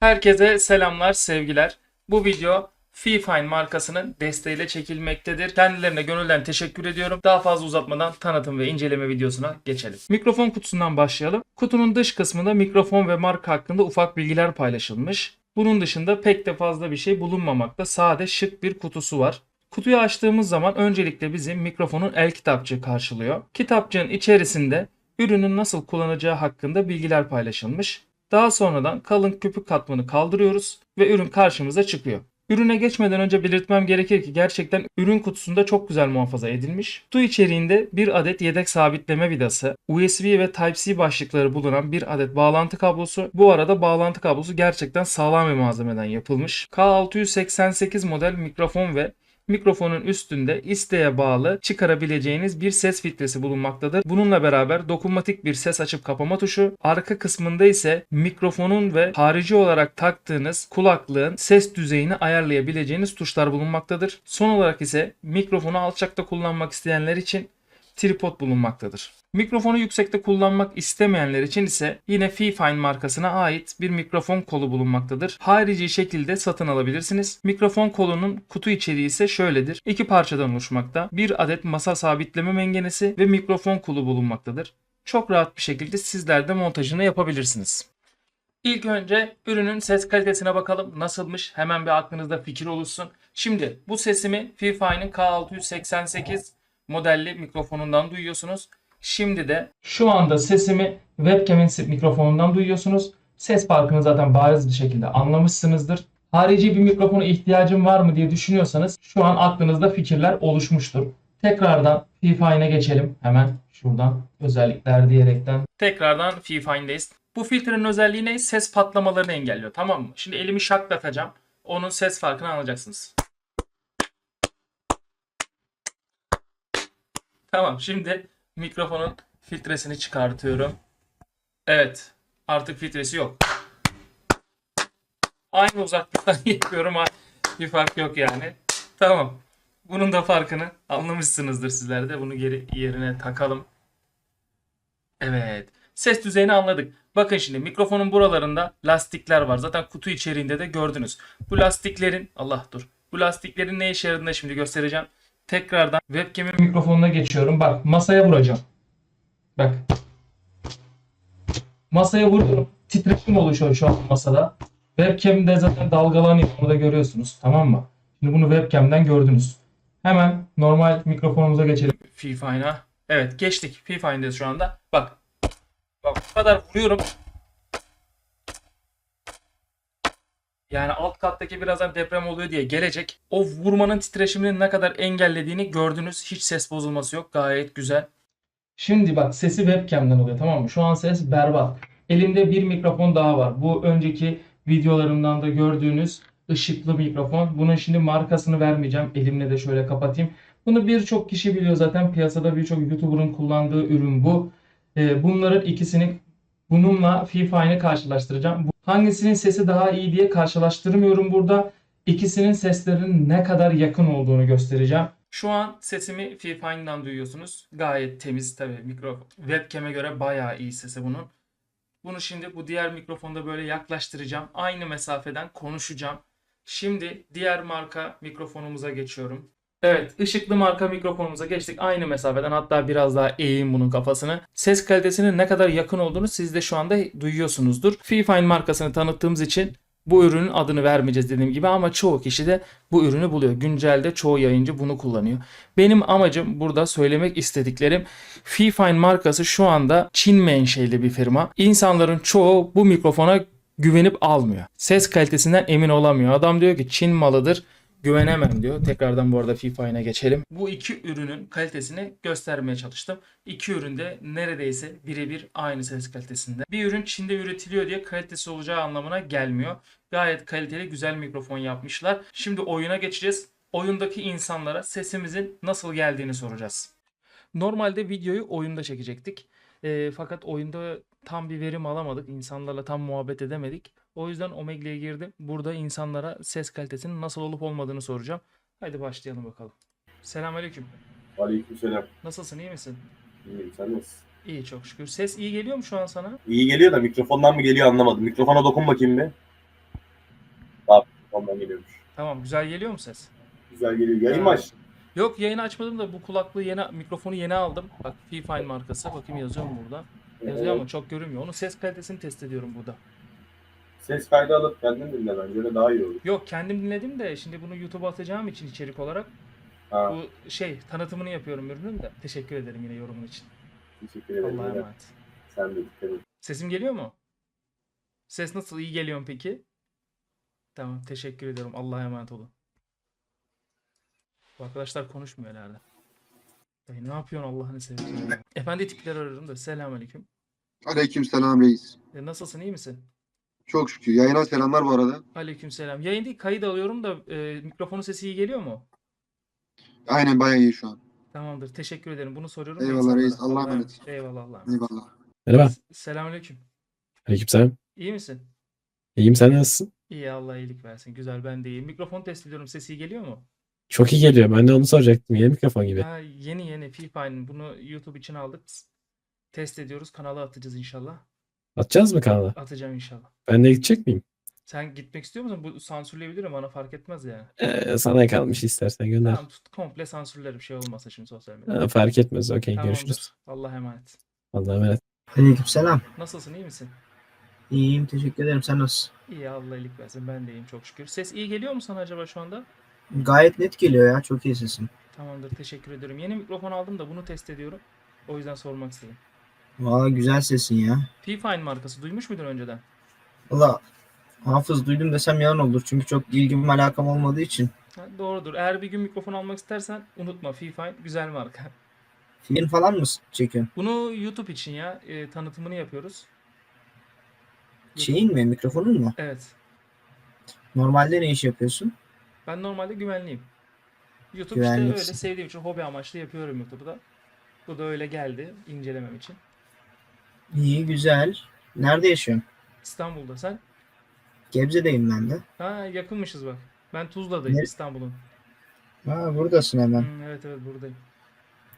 Herkese selamlar, sevgiler. Bu video Fifine markasının desteğiyle çekilmektedir. Kendilerine gönülden teşekkür ediyorum. Daha fazla uzatmadan tanıtım ve inceleme videosuna geçelim. Mikrofon kutusundan başlayalım. Kutunun dış kısmında mikrofon ve marka hakkında ufak bilgiler paylaşılmış. Bunun dışında pek de fazla bir şey bulunmamakta. Sade şık bir kutusu var. Kutuyu açtığımız zaman öncelikle bizi mikrofonun el kitapçığı karşılıyor. Kitapçığın içerisinde ürünün nasıl kullanacağı hakkında bilgiler paylaşılmış. Daha sonradan kalın köpük katmanı kaldırıyoruz ve ürün karşımıza çıkıyor. Ürüne geçmeden önce belirtmem gerekir ki gerçekten ürün kutusunda çok güzel muhafaza edilmiş. Kutu içeriğinde bir adet yedek sabitleme vidası, USB ve Type-C başlıkları bulunan bir adet bağlantı kablosu. Bu arada bağlantı kablosu gerçekten sağlam bir malzemeden yapılmış. K688 model mikrofon ve Mikrofonun üstünde isteğe bağlı çıkarabileceğiniz bir ses filtresi bulunmaktadır. Bununla beraber dokunmatik bir ses açıp kapama tuşu, arka kısmında ise mikrofonun ve harici olarak taktığınız kulaklığın ses düzeyini ayarlayabileceğiniz tuşlar bulunmaktadır. Son olarak ise mikrofonu alçakta kullanmak isteyenler için tripod bulunmaktadır. Mikrofonu yüksekte kullanmak istemeyenler için ise yine Fifine markasına ait bir mikrofon kolu bulunmaktadır. Harici şekilde satın alabilirsiniz. Mikrofon kolunun kutu içeriği ise şöyledir. İki parçadan oluşmakta. Bir adet masa sabitleme mengenesi ve mikrofon kolu bulunmaktadır. Çok rahat bir şekilde sizler de montajını yapabilirsiniz. İlk önce ürünün ses kalitesine bakalım. Nasılmış? Hemen bir aklınızda fikir oluşsun. Şimdi bu sesimi Fifine'in K688 modelli mikrofonundan duyuyorsunuz. Şimdi de şu anda sesimi webcam'in mikrofonundan duyuyorsunuz. Ses farkını zaten bariz bir şekilde anlamışsınızdır. Harici bir mikrofona ihtiyacım var mı diye düşünüyorsanız şu an aklınızda fikirler oluşmuştur. Tekrardan Fifine'e geçelim. Hemen şuradan özellikler diyerekten. Tekrardan Fifine'deyiz. Bu filtrenin özelliği ne? Ses patlamalarını engelliyor. Tamam mı? Şimdi elimi şaklatacağım. Onun ses farkını anlayacaksınız. Tamam şimdi mikrofonun filtresini çıkartıyorum. Evet artık filtresi yok. Aynı uzaklıktan yapıyorum bir fark yok yani. Tamam. Bunun da farkını anlamışsınızdır sizler de. Bunu geri yerine takalım. Evet. Ses düzeyini anladık. Bakın şimdi mikrofonun buralarında lastikler var. Zaten kutu içeriğinde de gördünüz. Bu lastiklerin Allah dur. Bu lastiklerin ne işe yaradığını şimdi göstereceğim. Tekrardan webcam'in mikrofonuna geçiyorum. Bak masaya vuracağım. Bak. Masaya vurdum. Titreşim oluşuyor şu an masada. Webcam'de zaten dalgalanıyor. Bunu da görüyorsunuz. Tamam mı? Şimdi bunu webcam'den gördünüz. Hemen normal mikrofonumuza geçelim. Fifine'a. Evet geçtik. Fifine'deyiz şu anda. Bak. Bak bu kadar vuruyorum. Yani alt kattaki birazdan deprem oluyor diye gelecek. O vurmanın titreşimini ne kadar engellediğini gördünüz. Hiç ses bozulması yok. Gayet güzel. Şimdi bak sesi webcam'den oluyor tamam mı? Şu an ses berbat. Elimde bir mikrofon daha var. Bu önceki videolarımdan da gördüğünüz ışıklı mikrofon. Bunun şimdi markasını vermeyeceğim. Elimle de şöyle kapatayım. Bunu birçok kişi biliyor zaten. Piyasada birçok YouTuber'ın kullandığı ürün bu. Ee, bunların ikisini bununla Fifine'ı karşılaştıracağım. Hangisinin sesi daha iyi diye karşılaştırmıyorum burada. İkisinin seslerinin ne kadar yakın olduğunu göstereceğim. Şu an sesimi Fifine'dan duyuyorsunuz. Gayet temiz tabii. Mikro webcam'e göre bayağı iyi sesi bunun. Bunu şimdi bu diğer mikrofonda böyle yaklaştıracağım. Aynı mesafeden konuşacağım. Şimdi diğer marka mikrofonumuza geçiyorum. Evet, ışıklı marka mikrofonumuza geçtik. Aynı mesafeden hatta biraz daha eğeyim bunun kafasını. Ses kalitesinin ne kadar yakın olduğunu siz de şu anda duyuyorsunuzdur. Fifine markasını tanıttığımız için bu ürünün adını vermeyeceğiz dediğim gibi ama çoğu kişi de bu ürünü buluyor. Güncelde çoğu yayıncı bunu kullanıyor. Benim amacım burada söylemek istediklerim Fifine markası şu anda Çin menşeli bir firma. İnsanların çoğu bu mikrofona güvenip almıyor. Ses kalitesinden emin olamıyor. Adam diyor ki Çin malıdır güvenemem diyor. Tekrardan bu arada Fifine'a geçelim. Bu iki ürünün kalitesini göstermeye çalıştım. İki ürün de neredeyse birebir aynı ses kalitesinde. Bir ürün Çin'de üretiliyor diye kalitesi olacağı anlamına gelmiyor. Gayet kaliteli güzel mikrofon yapmışlar. Şimdi oyuna geçeceğiz. Oyundaki insanlara sesimizin nasıl geldiğini soracağız. Normalde videoyu oyunda çekecektik. Ee, fakat oyunda tam bir verim alamadık. İnsanlarla tam muhabbet edemedik. O yüzden Omegle'ye girdim. Burada insanlara ses kalitesinin nasıl olup olmadığını soracağım. Haydi başlayalım bakalım. Selamünaleyküm. Aleykümselam. Nasılsın? iyi misin? İyiyim sen nasılsın? İyi çok şükür. Ses iyi geliyor mu şu an sana? İyi geliyor da mikrofondan mı geliyor anlamadım. Mikrofona dokun bakayım bir. kulağımdan geliyormuş. Tamam güzel geliyor mu ses? Güzel geliyor. Yayın mı açtın? Yok yayını açmadım da bu kulaklığı yeni mikrofonu yeni aldım. Bak Fifine markası. Bakayım yazıyor mu burada? Yazıyor ama çok görünmüyor. Onun ses kalitesini test ediyorum burada. Ses kaydı alıp kendin dinle bence öyle daha iyi olur. Yok kendim dinledim de şimdi bunu YouTube'a atacağım için içerik olarak Ha, bu şey tanıtımını yapıyorum ürünün de. Teşekkür ederim yine yorumun için. teşekkür ederim. Allah'a emanet. Sen de dikkat et. Sesim geliyor mu? Ses nasıl? İyi geliyor mu peki? Tamam teşekkür ediyorum. Allah'a emanet olun. Bu arkadaşlar konuşmuyor herhalde. Dayı ne yapıyorsun Allah'ını seversen. Efendi tipler arıyorum da selamünaleyküm. Aleyküm selam reis. E, nasılsın iyi misin? Çok şükür. Yayına selamlar bu arada. Aleykümselam. Yayın değil kayıt alıyorum da e, mikrofonun sesi iyi geliyor mu? Aynen bayağı iyi şu an. Tamamdır. Teşekkür ederim. Bunu soruyorum. da Eyvallah insanlara. reis, Allah'a emanet. Eyvallah Allah'a emanet. Eyvallah. Merhaba. Selamünaleyküm. Aleykümselam. İyi misin? İyiyim sen nasılsın? İyi Allah iyilik versin. Güzel ben de iyiyim. Mikrofon test ediyorum. Sesi iyi geliyor mu? Çok iyi geliyor. Ben de onu soracaktım. Yeni mikrofon gibi. Ha, yeni yeni Fifine'in bunu YouTube için aldık. Test ediyoruz. Kanala atacağız inşallah. Atacağız mı kanala? Atacağım inşallah. Ben de gidecek miyim? Sen gitmek istiyor musun? Bu sansürleyebilirim. Bana fark etmez yani. Ee, sana kalmış istersen gönder. Tamam tut, komple sansürlerim. Şey olmasa şimdi sosyal medyada. Ha, fark etmez. Okey Tamamdır. görüşürüz. Allah'a emanet. Allah'a emanet. Aleykümselam. Nasılsın? iyi misin? İyiyim teşekkür ederim. Sen nasılsın? İyi Allah iyilik versin. Ben de iyiyim çok şükür. Ses iyi geliyor mu sana acaba şu anda? Gayet net geliyor ya. Çok iyi sesin. Tamamdır. Teşekkür ederim. Yeni mikrofon aldım da bunu test ediyorum. O yüzden sormak istedim. Valla güzel sesin ya. Fifine markası duymuş muydun önceden? Valla hafız duydum desem yalan olur. Çünkü çok ilgim alakam olmadığı için. Ha, doğrudur. Eğer bir gün mikrofon almak istersen unutma Fifine güzel marka. Film falan mı çekiyorsun? Bunu YouTube için ya e, tanıtımını yapıyoruz. Şeyin mi? Mikrofonun mu? Evet. Normalde ne iş yapıyorsun? Ben normalde güvenliyim. YouTube işte öyle sevdiğim için hobi amaçlı yapıyorum YouTube'da. Bu da öyle geldi incelemem için. İyi güzel. Nerede yaşıyorsun? İstanbul'da sen? Gebze'deyim ben de. Ha yakınmışız bak. Ben Tuzla'dayım Ne- İstanbul'un. Ha buradasın hemen. Hmm, evet evet buradayım.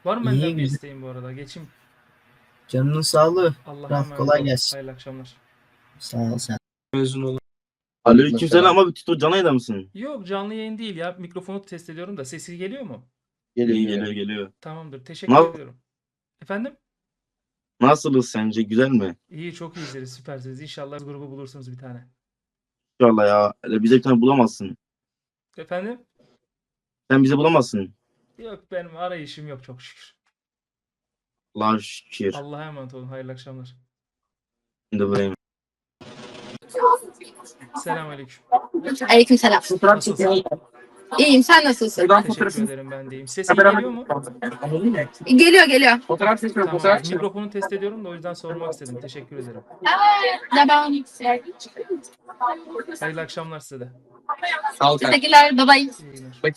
Var mı İyi, benden bir güzel. isteğin bu arada? Geçeyim. Canının sağlığı. Allah'a Raf, emanet kolay olun. gelsin. Hayırlı akşamlar. Sağ ol sen. Aleykümselam abi Tito Canay'da mısın? Yok canlı yayın değil ya. Mikrofonu test ediyorum da sesi geliyor mu? Geliyor geliyor geliyor. Tamamdır. Teşekkür Nasıl- ediyorum. Efendim? Nasılız sence güzel mi? İyi çok iyisiniz. Süpersiniz. İnşallah grubu bulursunuz bir tane. İnşallah ya. Hele bize bir tane bulamazsın. Efendim? Sen bizi bulamazsın. Yok benim arayışım yok çok şükür. Allah'a şükür. Allah'a emanet olun. Hayırlı akşamlar. Şimdi burayım. Selamünaleyküm. Aleykümselam. Nasılsın? İyiyim sen nasılsın? Teşekkür ederim ben deyim. Sesim geliyor mu? Geliyor geliyor. Tamam. Mikrofonu test ediyorum da o yüzden sormak istedim. Teşekkür ederim. Devam. Hayırlı akşamlar size de. Teşekkürler. Bye bye. İyi günler.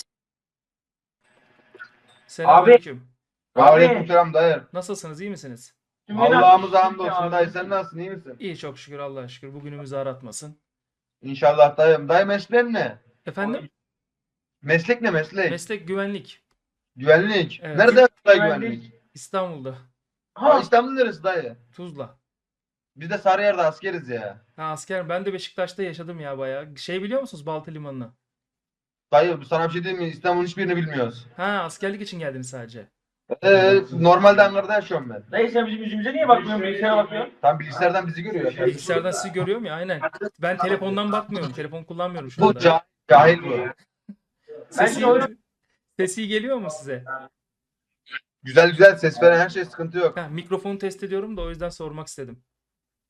Selamünaleyküm. Aleykümselam dayı. Nasılsınız? iyi misiniz? Allah'ımıza hamdolsun dayı sen nasılsın iyi misin? İyi çok şükür Allah'a şükür. Bugünümüzü aratmasın. İnşallah dayım. Dayı mesleğin ne? Efendim? Meslek ne meslek? Meslek güvenlik. güvenlik. Evet. Nerede dayı güvenlik? İstanbul'da. Ha. İstanbul neresi dayı? Tuzla. Biz de Sarıyer'de askeriz ya. Ha asker ben de Beşiktaş'ta yaşadım ya bayağı. Şey biliyor musunuz Baltı Limanı'nı? Dayı sana bir şey diyeyim mi? İstanbul'un hiçbirini bilmiyoruz. Ha askerlik için geldiniz sadece. Ee, normalde Ankara'da yaşıyorum ben. Dayı sen bizim yüzümüze niye bakmıyorsun? Bilgisayara bakıyorsun. Tam bilgisayardan bizi görüyor. Bilgisayardan sizi görüyorum ya aynen. Ben telefondan bakmıyorum. Telefon kullanmıyorum şu Bu anda. cahil, cahil bu. Sesi, Bence sesi geliyor mu size? Güzel güzel ses veren her şey sıkıntı yok. Ha, mikrofonu test ediyorum da o yüzden sormak istedim.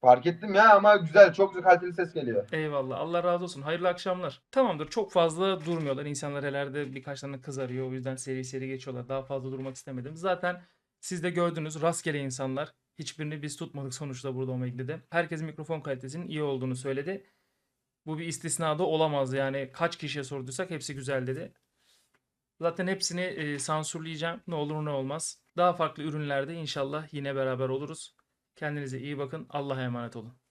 Fark ettim ya ama güzel çok güzel kaliteli ses geliyor. Eyvallah. Allah razı olsun. Hayırlı akşamlar. Tamamdır. Çok fazla durmuyorlar. İnsanlar herhalde birkaç tane kızarıyor. O yüzden seri seri geçiyorlar. Daha fazla durmak istemedim. Zaten siz de gördünüz. Rastgele insanlar. Hiçbirini biz tutmadık sonuçta burada Omegle'de. Herkes mikrofon kalitesinin iyi olduğunu söyledi. Bu bir istisna da olamaz. Yani kaç kişiye sorduysak hepsi güzel dedi. Zaten hepsini e, sansürleyeceğim. Ne olur ne olmaz. Daha farklı ürünlerde inşallah yine beraber oluruz. Kendinize iyi bakın. Allah'a emanet olun.